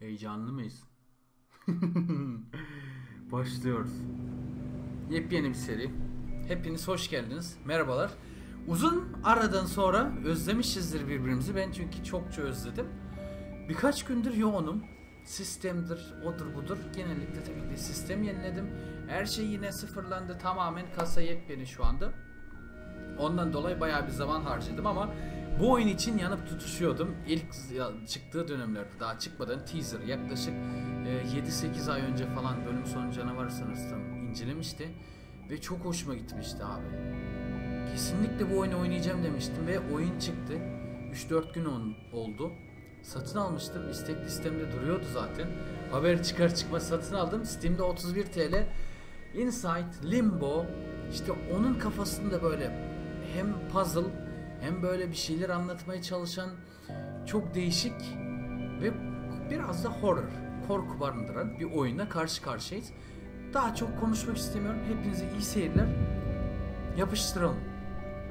Heyecanlı mıyız? Başlıyoruz. Yepyeni bir seri. Hepiniz hoş geldiniz. Merhabalar. Uzun aradan sonra özlemişizdir birbirimizi. Ben çünkü çokça özledim. Birkaç gündür yoğunum. Sistemdir, odur budur. Genellikle tabii ki sistem yeniledim. Her şey yine sıfırlandı. Tamamen kasa yepyeni şu anda. Ondan dolayı bayağı bir zaman harcadım ama bu oyun için yanıp tutuşuyordum. İlk çıktığı dönemlerde daha çıkmadan teaser yaklaşık 7-8 ay önce falan bölüm sonu canavar sanırsam incelemişti. Ve çok hoşuma gitmişti abi. Kesinlikle bu oyunu oynayacağım demiştim ve oyun çıktı. 3-4 gün oldu. Satın almıştım. İstek listemde duruyordu zaten. Haber çıkar çıkmaz satın aldım. Steam'de 31 TL. Inside, Limbo, işte onun kafasında böyle hem puzzle hem böyle bir şeyler anlatmaya çalışan çok değişik ve biraz da horror, korku barındıran bir oyuna karşı karşıyayız. Daha çok konuşmak istemiyorum. Hepinize iyi seyirler. Yapıştıralım.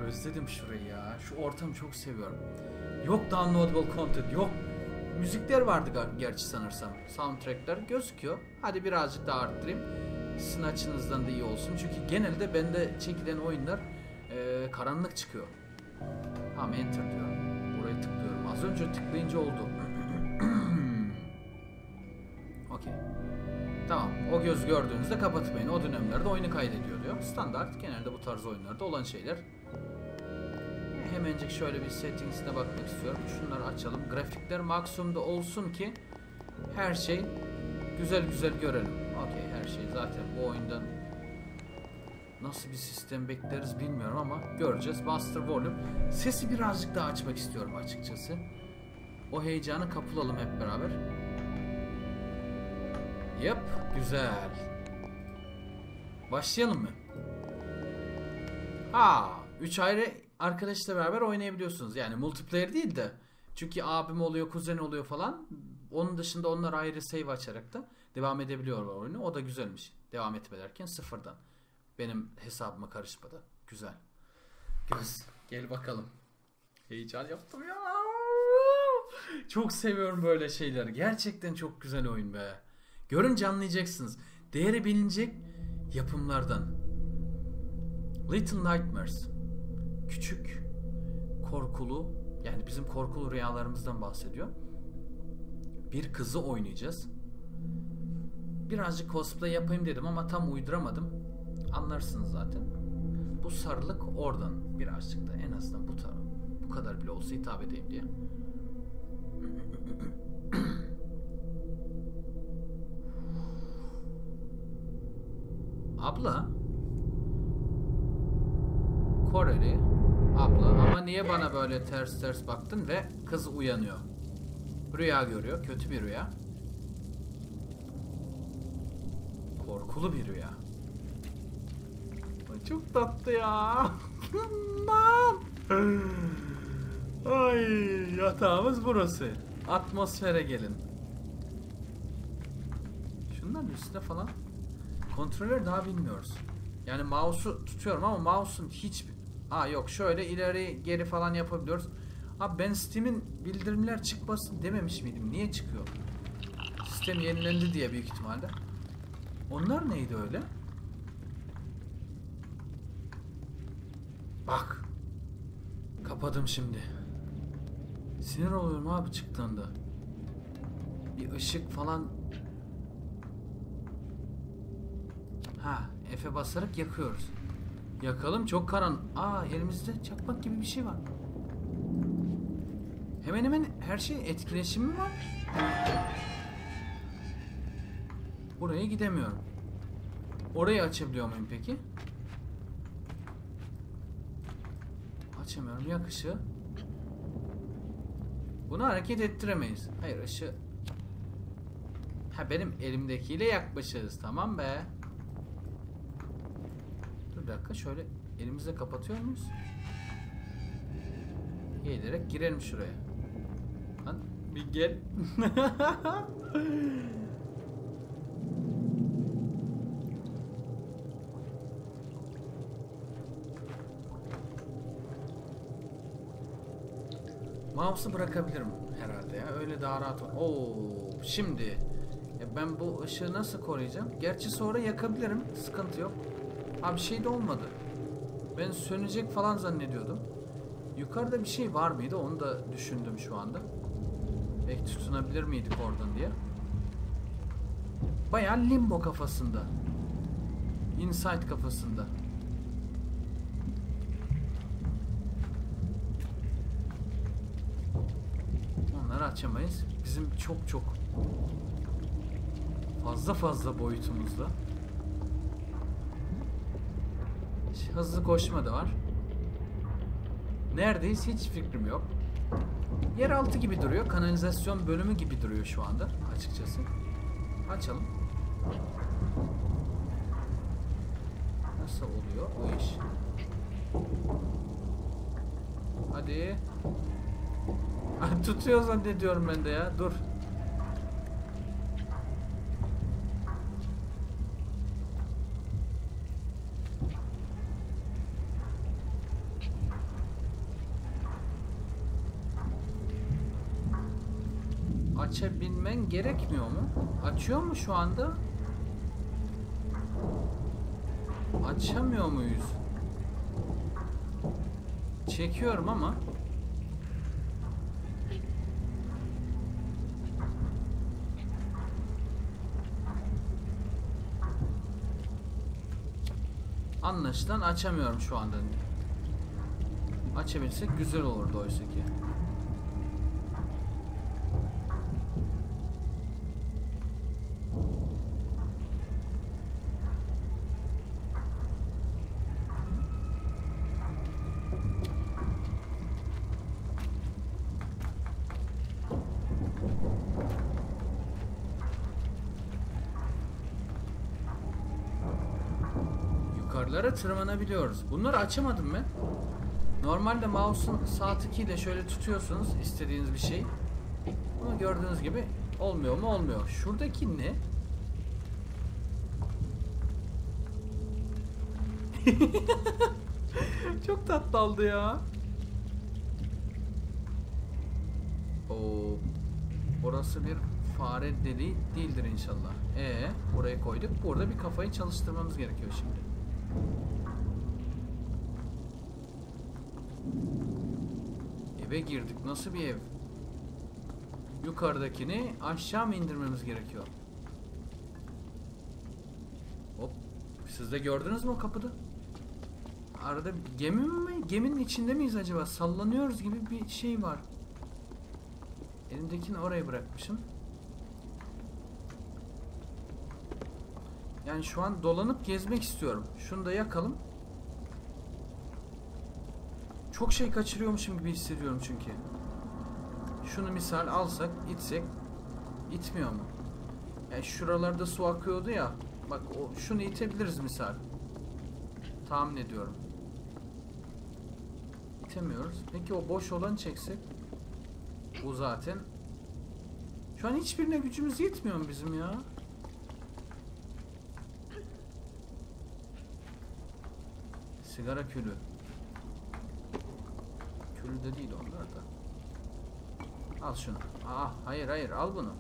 Özledim şurayı ya. Şu ortamı çok seviyorum. Yok downloadable content, yok müzikler vardı gerçi sanırsam. Soundtrackler gözüküyor. Hadi birazcık daha arttırayım. Sizin açınızdan da iyi olsun. Çünkü genelde bende çekilen oyunlar e, karanlık çıkıyor. Tamam enter diyorum. Buraya tıklıyorum. Az önce tıklayınca oldu. Okey. Tamam. O göz gördüğünüzde kapatmayın. O dönemlerde oyunu kaydediyor diyor. Standart. Genelde bu tarz oyunlarda olan şeyler. Hemencik şöyle bir settings'ine bakmak istiyorum. Şunları açalım. Grafikler maksimumda olsun ki her şey güzel güzel görelim. Okey her şey zaten bu oyundan nasıl bir sistem bekleriz bilmiyorum ama göreceğiz. Master Volume. Sesi birazcık daha açmak istiyorum açıkçası. O heyecanı kapılalım hep beraber. Yap, güzel. Başlayalım mı? Ha, 3 ayrı arkadaşla beraber oynayabiliyorsunuz. Yani multiplayer değil de. Çünkü abim oluyor, kuzen oluyor falan. Onun dışında onlar ayrı save açarak da devam edebiliyorlar oyunu. O da güzelmiş. Devam etme derken sıfırdan. Benim hesabıma karışmadı. Güzel. Göz. Gel bakalım. Heyecan yaptım ya. Çok seviyorum böyle şeyleri. Gerçekten çok güzel oyun be. Görünce anlayacaksınız. Değeri bilinecek yapımlardan. Little Nightmares. Küçük, korkulu, yani bizim korkulu rüyalarımızdan bahsediyor. Bir kızı oynayacağız. Birazcık cosplay yapayım dedim ama tam uyduramadım. Anlarsınız zaten. Bu sarılık oradan birazcık da en azından bu taraf bu kadar bile olsa hitap edeyim diye. Abla Koreli abla ama niye bana böyle ters ters baktın ve kız uyanıyor. Rüya görüyor. Kötü bir rüya. Korkulu bir rüya. Çok tatlı ya. Ay yatağımız burası. Atmosfere gelin. Şunların üstüne falan kontrolör daha bilmiyoruz. Yani mouse'u tutuyorum ama mouse'un hiç Aa yok şöyle ileri geri falan yapabiliyoruz. Abi ben Steam'in bildirimler çıkmasın dememiş miydim? Niye çıkıyor? Sistem yenilendi diye büyük ihtimalle. Onlar neydi öyle? Bak. Kapadım şimdi. Sinir oluyorum abi çıktığında. Bir ışık falan. Ha, F'e basarak yakıyoruz. Yakalım çok karan. Aa elimizde çakmak gibi bir şey var. Hemen hemen her şey etkileşimi var. Buraya gidemiyorum. Orayı açabiliyor muyum peki? Açamıyorum. Yak ışığı. Bunu hareket ettiremeyiz. Hayır ışığı... Ha benim elimdekiyle yakmışız. Tamam be. Dur bir dakika. Şöyle elimizle kapatıyor muyuz? Gelerek girelim şuraya. Lan bir gel. Mouse'u bırakabilirim. herhalde ya. Öyle daha rahat. Oo, şimdi ya ben bu ışığı nasıl koruyacağım? Gerçi sonra yakabilirim. Sıkıntı yok. Ha bir şey de olmadı. Ben sönecek falan zannediyordum. Yukarıda bir şey var mıydı? Onu da düşündüm şu anda. Belki tutunabilir miydik oradan diye. Bayağı limbo kafasında. Inside kafasında. Açamayız. Bizim çok çok fazla fazla boyutumuzda. Hızlı koşma da var. Neredeyiz hiç fikrim yok. Yeraltı gibi duruyor. Kanalizasyon bölümü gibi duruyor şu anda açıkçası. Açalım. Nasıl oluyor o iş? Hadi. Tutuyor zannediyorum ben de ya. Dur. Açabilmen gerekmiyor mu? Açıyor mu şu anda? Açamıyor muyuz? Çekiyorum ama Anlaşılan açamıyorum şu anda. Açabilsek güzel olurdu oysa ki. Yukarılara tırmanabiliyoruz. Bunları açamadım ben. Normalde mouse'un sağ tıkıyla şöyle tutuyorsunuz istediğiniz bir şey. Ama gördüğünüz gibi olmuyor mu olmuyor. Şuradaki ne? Çok tatlı oldu ya. Oo. Orası bir fare deliği değildir inşallah. E buraya koyduk. Burada bir kafayı çalıştırmamız gerekiyor şimdi. Eve girdik. Nasıl bir ev? Yukarıdakini aşağı mı indirmemiz gerekiyor? Hop. Siz de gördünüz mü o kapıda? Arada gemi mi? Geminin içinde miyiz acaba? Sallanıyoruz gibi bir şey var. Elimdekini oraya bırakmışım. Yani şu an dolanıp gezmek istiyorum. Şunu da yakalım. Çok şey kaçırıyormuşum gibi hissediyorum çünkü. Şunu misal alsak, itsek itmiyor mu? Yani şuralarda su akıyordu ya. Bak o şunu itebiliriz misal. Tahmin ediyorum. İtemiyoruz. Peki o boş olanı çeksek? Bu zaten. Şu an hiçbirine gücümüz yetmiyor mu bizim ya? Sigara külü. Külü de değil onlar da. Al şunu. Aa, hayır hayır al bunu.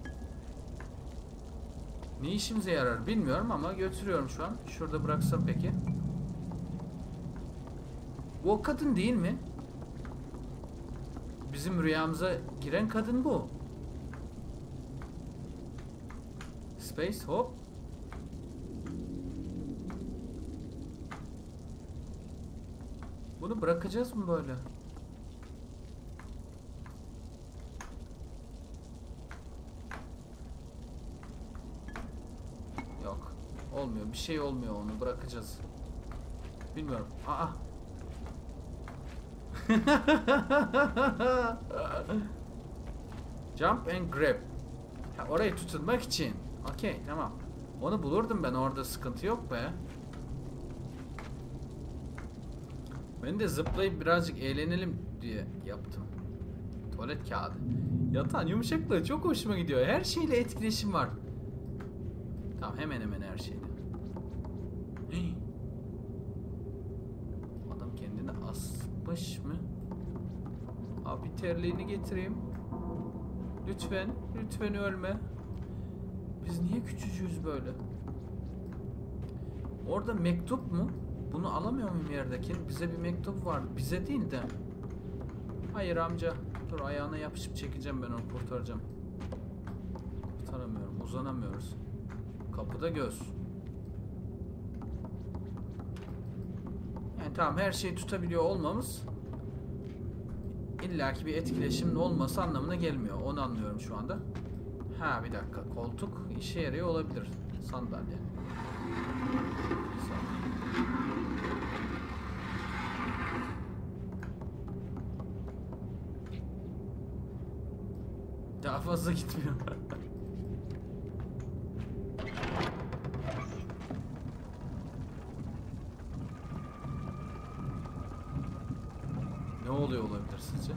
Ne işimize yarar bilmiyorum ama götürüyorum şu an. Şurada bıraksam peki. Bu o kadın değil mi? Bizim rüyamıza giren kadın bu. Space hop. Bunu bırakacağız mı böyle? Yok. Olmuyor. Bir şey olmuyor onu bırakacağız. Bilmiyorum. Aa. Jump and grab. Ha, orayı tutunmak için. Okey tamam. Onu bulurdum ben orada sıkıntı yok be. Ben de zıplayıp birazcık eğlenelim diye yaptım. Tuvalet kağıdı. Yatağın yumuşaklığı çok hoşuma gidiyor. Her şeyle etkileşim var. Tamam hemen hemen her şeyle. Adam kendini asmış mı? Abi terliğini getireyim. Lütfen, lütfen ölme. Biz niye küçücüğüz böyle? Orada mektup mu? Bunu alamıyor muyum yerdeki? Bize bir mektup var. Bize değil de. Hayır amca. Dur ayağına yapışıp çekeceğim ben onu kurtaracağım. Kurtaramıyorum. Uzanamıyoruz. Kapıda göz. Yani tamam her şeyi tutabiliyor olmamız illaki bir etkileşimin olması anlamına gelmiyor. Onu anlıyorum şu anda. Ha bir dakika. Koltuk işe yarıyor olabilir. Sandalye. Daha fazla gitmiyor. ne oluyor olabilir sizce?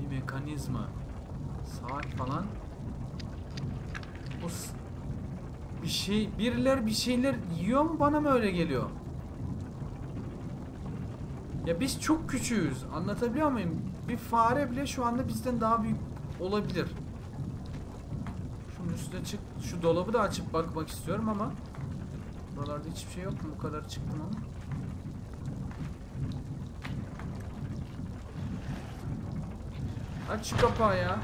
Bir mekanizma. Saat falan. O bir şey, biriler bir şeyler yiyor mu bana mı öyle geliyor? Ya biz çok küçüğüz. Anlatabiliyor muyum? Bir fare bile şu anda bizden daha büyük olabilir. Şunun üstüne çık. Şu dolabı da açıp bakmak istiyorum ama buralarda hiçbir şey yok mu? Bu kadar çıktım ama. Aç şu kapağı ya.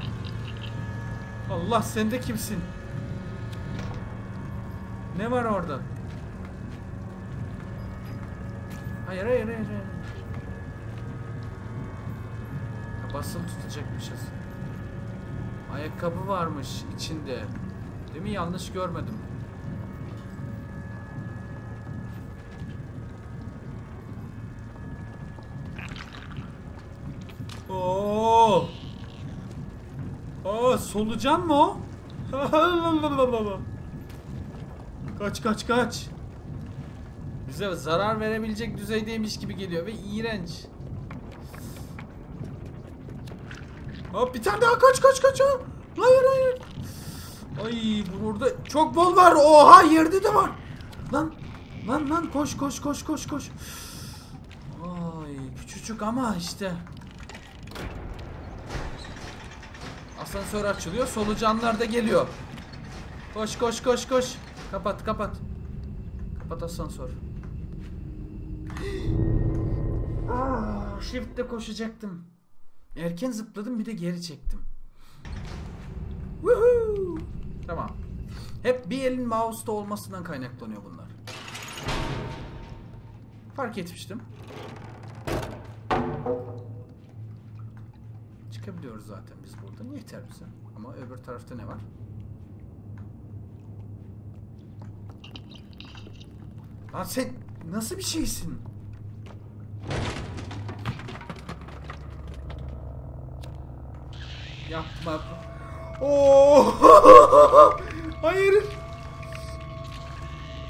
Allah sen de kimsin? Ne var orada? Hayır hayır hayır. hayır. Ha, basılı tutacakmışız. Ayakkabı varmış içinde. Değil mi? Yanlış görmedim. Oo! Aa, solucan mı o? kaç kaç kaç. Bize zarar verebilecek düzeydeymiş gibi geliyor ve iğrenç. Hop bir tane daha kaç kaç kaç. ha. Hayır hayır. Ay burada çok bol var. Oha yerde de var. Lan lan lan koş koş koş koş koş. Ay küçücük ama işte. Asansör açılıyor. Solucanlar da geliyor. Koş koş koş koş. Kapat kapat. Kapat asansör. Ah, shift'te koşacaktım. Erken zıpladım bir de geri çektim. Woohoo! Tamam. Hep bir elin mouse'da olmasından kaynaklanıyor bunlar. Fark etmiştim. Çıkabiliyoruz zaten biz buradan. Yeter bize. Ama öbür tarafta ne var? Lan sen nasıl bir şeysin? Yapma. Oo! Hayır.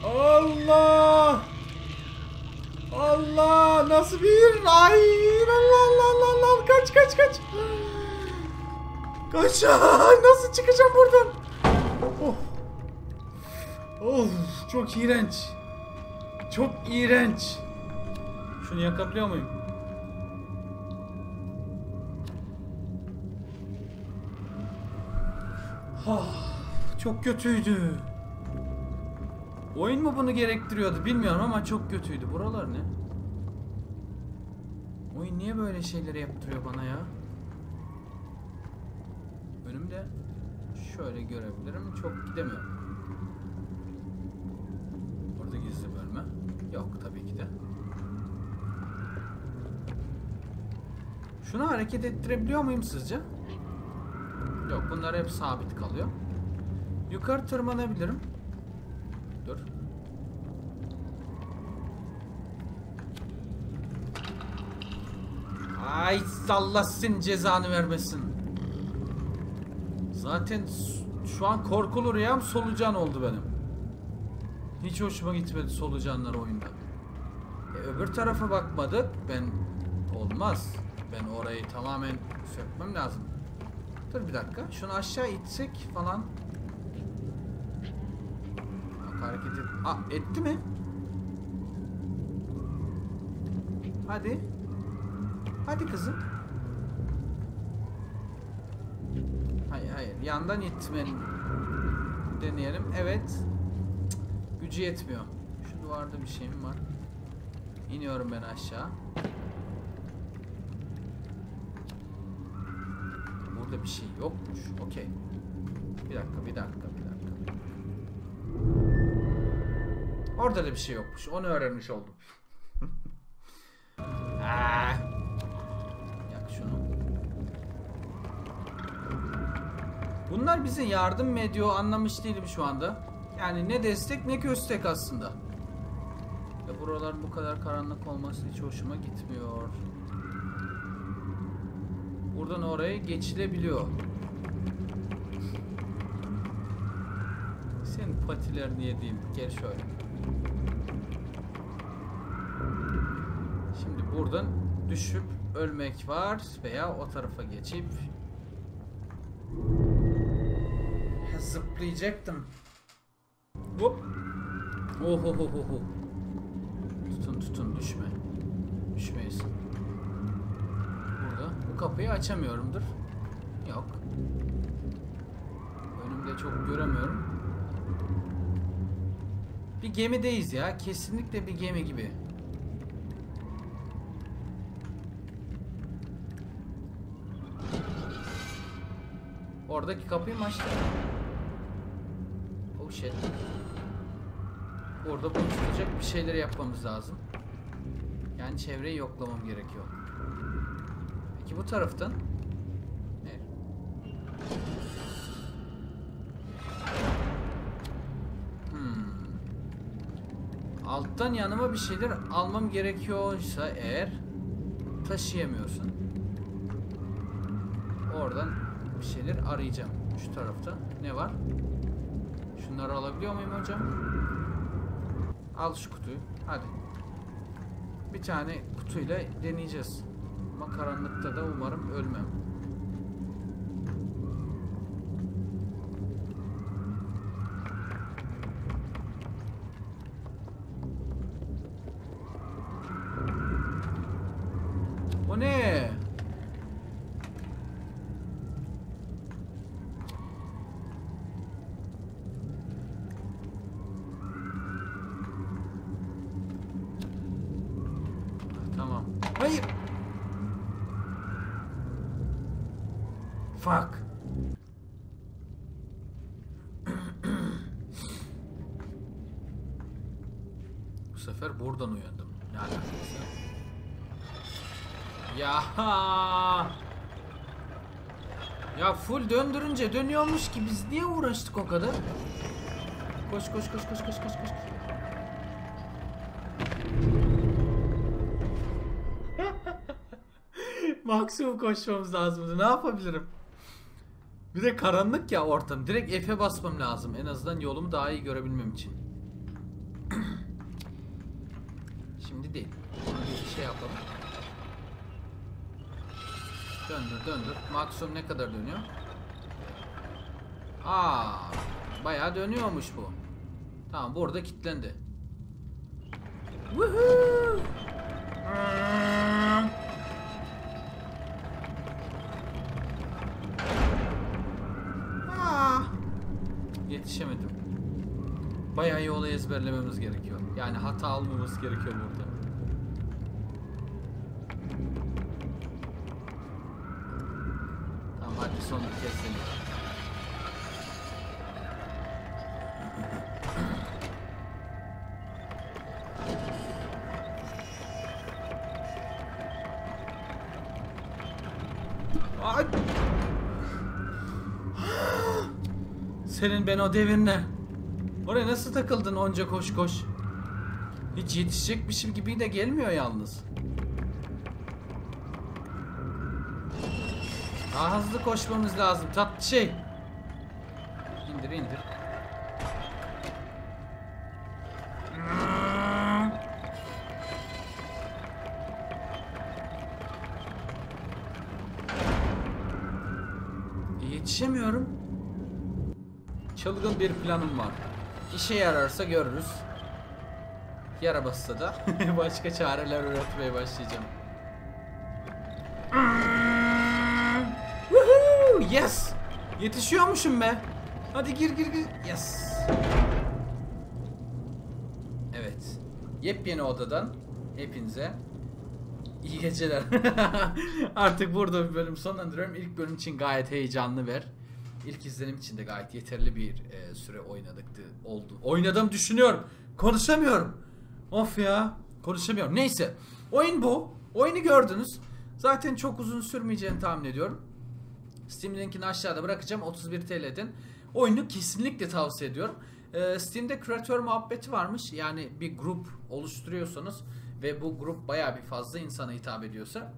Allah! Allah! Nasıl bir? Hayır! Allah Allah Allah Allah! Kaç kaç kaç! Kaç! Nasıl çıkacağım buradan? Oh! Of! Çok iğrenç. Çok iğrenç. Şunu yakabiliyor muyum? Ah, çok kötüydü. Oyun mu bunu gerektiriyordu bilmiyorum ama çok kötüydü. Buralar ne? Oyun niye böyle şeyleri yaptırıyor bana ya? Önümde şöyle görebilirim. Çok gidemiyorum. Yok tabii ki de. Şunu hareket ettirebiliyor muyum sizce? Yok bunlar hep sabit kalıyor. Yukarı tırmanabilirim. Dur. Ay Allah senin cezanı vermesin. Zaten şu an korkulu rüyam solucan oldu benim. Hiç hoşuma gitmedi solucanlar oyunda. E, öbür tarafa bakmadık. Ben olmaz. Ben orayı tamamen sökmem lazım. Dur bir dakika. Şunu aşağı itsek falan. Bak hareket et. Aa, etti mi? Hadi. Hadi kızım. Hayır hayır. Yandan itmen deneyelim. Evet. Gücü yetmiyor. Şu duvarda bir şey mi var? İniyorum ben aşağı. Burada bir şey yokmuş. Okey. Bir dakika, bir dakika, bir dakika. Orada da bir şey yokmuş. Onu öğrenmiş oldum. Aa. Yak şunu. Bunlar bize yardım mı ediyor anlamış değilim şu anda. Yani ne destek ne köstek aslında. Ve buralar bu kadar karanlık olması hiç hoşuma gitmiyor. Buradan oraya geçilebiliyor. Senin patiler niye değil? Gel şöyle. Şimdi buradan düşüp ölmek var veya o tarafa geçip zıplayacaktım. Hop. Ohohoho. Tutun tutun düşme. Düşmeyiz. Burada. Bu kapıyı açamıyorumdur. Yok. Önümde çok göremiyorum. Bir gemideyiz ya. Kesinlikle bir gemi gibi. Oradaki kapıyı mı açtı? Oh shit. Orada bunu tutacak bir şeyler yapmamız lazım. Yani çevreyi yoklamam gerekiyor. Peki bu taraftan? Evet. Hmm. Alttan yanıma bir şeyler almam gerekiyorsa eğer taşıyamıyorsun. Oradan bir şeyler arayacağım. Şu tarafta ne var? Şunları alabiliyor muyum hocam? Al şu kutuyu. Hadi. Bir tane kutuyla deneyeceğiz. Ama karanlıkta da umarım ölmem. O ne? Tamam. Hayır. Fuck. Bu sefer buradan uyandım. Ne alakası? Ya. Ya full döndürünce dönüyormuş ki biz niye uğraştık o kadar? Koş koş koş koş koş koş koş. Maksimum koşmamız lazımdı. Ne yapabilirim? Bir de karanlık ya ortam. Direkt F'e basmam lazım. En azından yolumu daha iyi görebilmem için. Şimdi değil. Ona bir şey yapalım. Döndür döndür. Maksimum ne kadar dönüyor? Aa, bayağı dönüyormuş bu. Tamam burada kilitlendi. Woohoo! Aa, Yetişemedim. Bayağı yolu ezberlememiz gerekiyor. Yani hata almamız gerekiyor burada. Tamam Ay! Senin ben o devirine. Oraya nasıl takıldın onca koş koş? Hiç yetişecekmişim gibi de gelmiyor yalnız. Daha hızlı koşmamız lazım tatlı şey. İndir indir. E, Yetişemiyorum. Çılgın bir planım var. İşe yararsa görürüz. Yara bassa da başka çareler üretmeye başlayacağım. Yes! Yetişiyormuşum be. Hadi gir gir gir. Yes. Evet. Yepyeni odadan hepinize iyi geceler. Artık burada bir bölüm sonlandırıyorum. İlk bölüm için gayet heyecanlı ver. İlk izlenim için de gayet yeterli bir e, süre oynadıktı oldu. Oynadım düşünüyorum. Konuşamıyorum. Of ya. Konuşamıyorum. Neyse. Oyun bu. Oyunu gördünüz. Zaten çok uzun sürmeyeceğini tahmin ediyorum. Steam linkini aşağıda bırakacağım 31 TL'den. Oyunu kesinlikle tavsiye ediyorum. Ee, Steam'de küratör muhabbeti varmış. Yani bir grup oluşturuyorsanız ve bu grup bayağı bir fazla insana hitap ediyorsa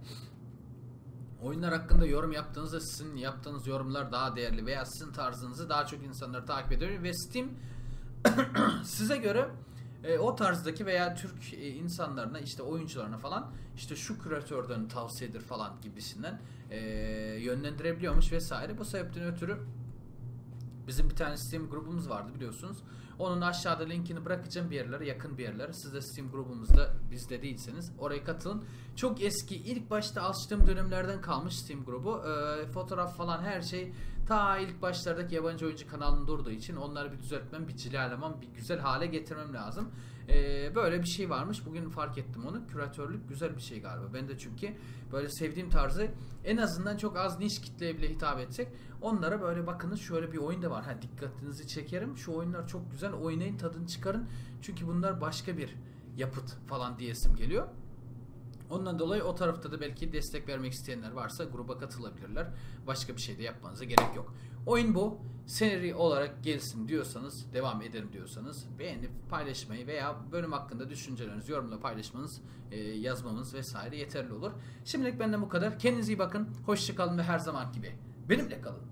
oyunlar hakkında yorum yaptığınızda sizin yaptığınız yorumlar daha değerli veya sizin tarzınızı daha çok insanlar takip ediyor ve Steam size göre e, o tarzdaki veya Türk e, insanlarına işte oyuncularına falan işte şu küratörden tavsiyedir falan gibisinden e, yönlendirebiliyormuş vesaire. Bu sebepten ötürü bizim bir tane Steam grubumuz vardı biliyorsunuz. Onun aşağıda linkini bırakacağım bir yerlere, yakın bir yerlere. Siz de Steam grubumuzda bizde değilseniz oraya katılın. Çok eski, ilk başta açtığım dönemlerden kalmış Steam grubu. Ee, fotoğraf falan her şey ta ilk başlardaki yabancı oyuncu kanalında durduğu için onları bir düzeltmem, bir cilalamam, bir güzel hale getirmem lazım. Ee, böyle bir şey varmış. Bugün fark ettim onu. Küratörlük güzel bir şey galiba. Ben de çünkü böyle sevdiğim tarzı en azından çok az niş kitleye bile hitap etsek onlara böyle bakınız şöyle bir oyun da var. Ha dikkatinizi çekerim. Şu oyunlar çok güzel. Oynayın tadını çıkarın. Çünkü bunlar başka bir yapıt falan diyesim geliyor. Ondan dolayı o tarafta da belki destek vermek isteyenler varsa gruba katılabilirler. Başka bir şey de yapmanıza gerek yok. Oyun bu. Seri olarak gelsin diyorsanız, devam edelim diyorsanız beğenip paylaşmayı veya bölüm hakkında düşüncelerinizi yorumla paylaşmanız, e, yazmamız vesaire yeterli olur. Şimdilik benden bu kadar. Kendinize iyi bakın. Hoşçakalın ve her zaman gibi benimle kalın.